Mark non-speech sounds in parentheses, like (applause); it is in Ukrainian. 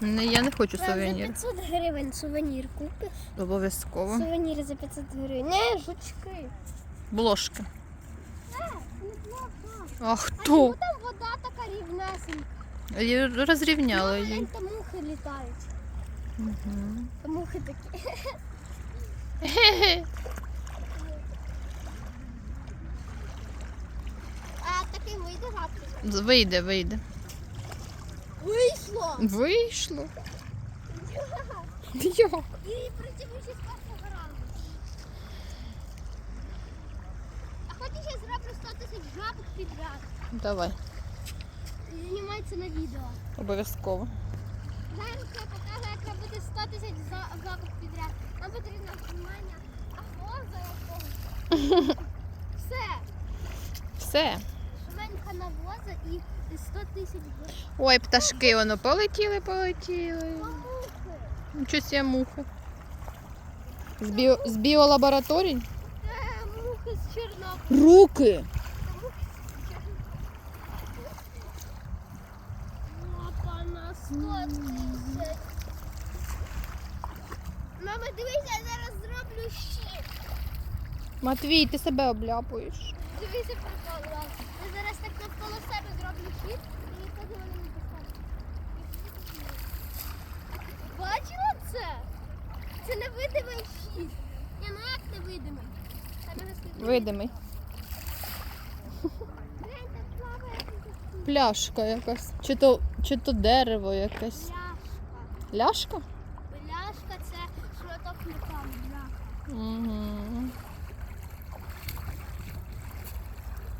Не, я не хочу За 500 гривень сувенір купиш. Обов'язково. Сувеніри за 500 гривень. Не, жучки. Бложки. Е, не. А А хто? чому там вода така рівнесенька? Її Розрівняли її. Глянь, там мухи літають. Мгм. Там мухи такі. (laughs) А такий вийде гадки. З- Вийде, вийде. Вийшло! Вийшло. Як? І працюючи з першого ранку. А хочеш я зроблю 100 тисяч жабок підряд? Давай, Знімається на відео. обов'язково. Зараз я покажу, як робити 100 тисяч жабок підряд. Нам потрібно знімання ахоза якогось. (laughs) Все. Все. Швенька навоза і 100 тисяч. Ой, пташки, воно полетіли, полетіли. Нічого себе мухи. З, біо... з біолабораторій? Мухи з Чорнобиля. Руки! Опа, на 100 тисяч. Мама, дивися, я зараз зроблю щит. Матвій, ти себе обляпуєш. Дивися прикол. Я зараз так навколо себе зроблю щит і тоді вони не достануть. Бачила це? Це невидимий щит. Ні, ну як невидимий? Видимий. Пляшка якась. Чи то, чи то дерево якесь. Бляшка. Ляшка? Бляшка це шматок металу. Угу.